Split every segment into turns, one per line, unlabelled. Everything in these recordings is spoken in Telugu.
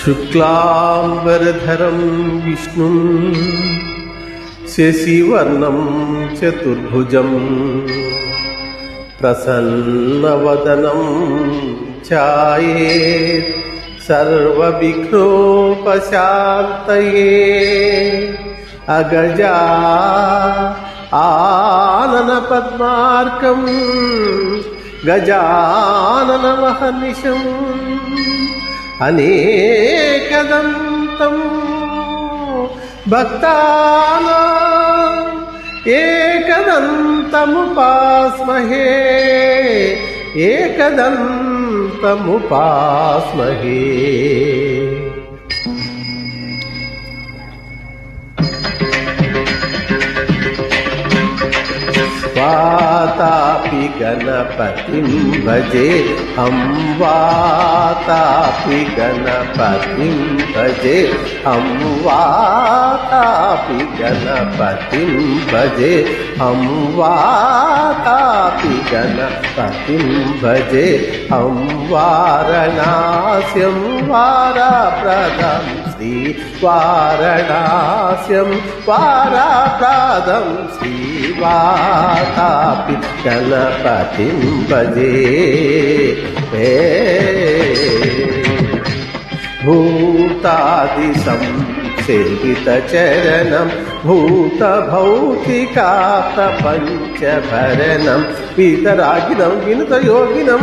शुक्लाम्बरधरं विष्णुं शशिवर्णं चतुर्भुजम् प्रसन्नवदनं ध्यायेत् सर्वविघ्नोपशान्तये अगजा आननपद्मार्कम् గజాననవహనిశం అనేకదంతం భక్తానా ఏకదంతముపాస్మహే ఏకదంతముపాస్మహే. వాతాపి గణపతిం భజే హం వాతాపి గణపతిం భజే హం వాతాపి గణపతిం భజే హం వాతాపి గణపతిం భజే హం వారణాస్యం వారప్రదం శ్రీ వారణా హాస్యం వారాప్రాదం శ్రీవాతాపి గణపతింపజే భూతాది సంసేవిత చరణం భూత భౌతికాత పంచభరణం పీతరాగినం వినుత యోగినం.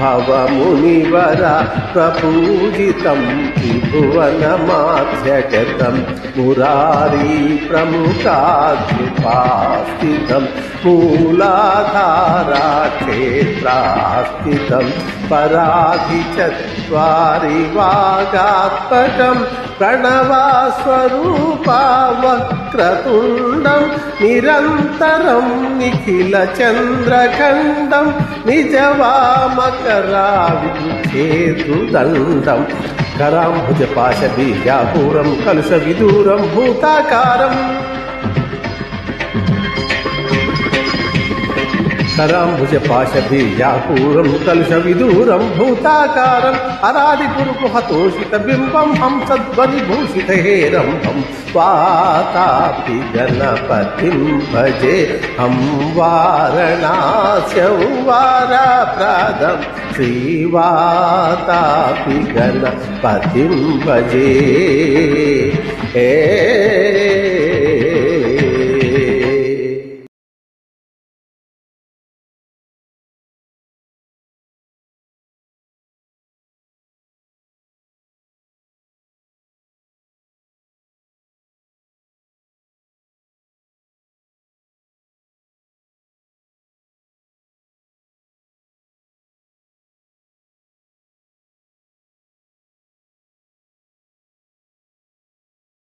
పురాకుంభసం భవమునివర ప్రపూజితం త్రిభువనమాధ్యగతం మురారీ ప్రముఖాద్యుపాస్థితం మూలాధారాక్షేత్రాస్థితం పరాధిచత్వారి వాగాత్మకం ప్రణవాస్వరూపా వక్రతుండం నిరంతరం నిఖిల చంద్రఖండం నిజవామకరావిచేతుదండం కరాంభుజ పాశ బీజాపూరం కలుష విదూరం భూతాకారం అరాది కురుకు హతోషిత బింబం హంసధ్వని భూషిత హేరంభం వాతాపి గణపతిం భజే హం వారణాస్యం వారాప్రాదం శ్రీవాతాపి గణపతిం భజే ఏ